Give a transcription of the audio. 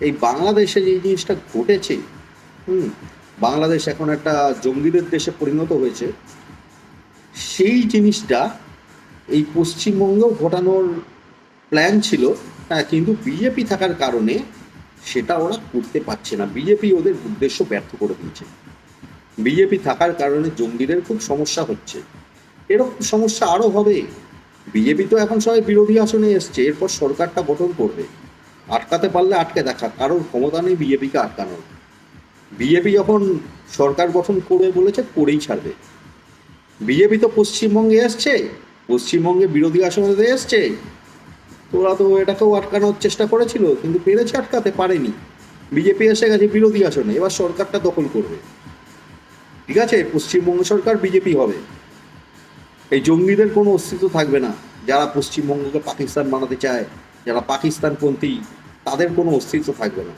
এই বাংলাদেশে যে জিনিসটা ঘটেছে, হুম, বাংলাদেশ এখন একটা জঙ্গিদের দেশে পরিণত হয়েছে, সেই জিনিসটা এই পশ্চিমবঙ্গেও ঘটানোর প্ল্যান ছিল হ্যাঁ কিন্তু বিজেপি থাকার কারণে সেটা ওরা করতে পারছে না। বিজেপি ওদের উদ্দেশ্য ব্যর্থ করে দিয়েছে। বিজেপি থাকার কারণে জঙ্গিদের খুব সমস্যা হচ্ছে। এরকম সমস্যা আরও হবে। বিজেপি তো এখন সবাই বিরোধী আসনে এসছে, এরপর সরকারটা গঠন করবে। আটকাতে পারলে আটকে দেখা কারোর ক্ষমতা নেই বিজেপিকে আটকানোর। বিজেপি যখন সরকার গঠন করবে বলেছে, করেই ছাড়বে। বিজেপি তো পশ্চিমবঙ্গে এসছে, পশ্চিমবঙ্গে বিরোধী আসনে এসছে তোরা তো এটাকেও আটকানোর চেষ্টা করেছিল, কিন্তু পেরেছে আটকাতে, পারেনি। বিজেপি এসে গেছে বিরোধী আসনে, এবার সরকারটা দখল করবে। ঠিক আছে, পশ্চিমবঙ্গ সরকার বিজেপি হবে। এই জঙ্গিদের কোনো অস্তিত্ব থাকবে না, যারা পশ্চিমবঙ্গকে পাকিস্তান বানাতে চায়, যারা পাকিস্তানপন্থী তাদের কোনো অস্তিত্ব থাকবে না।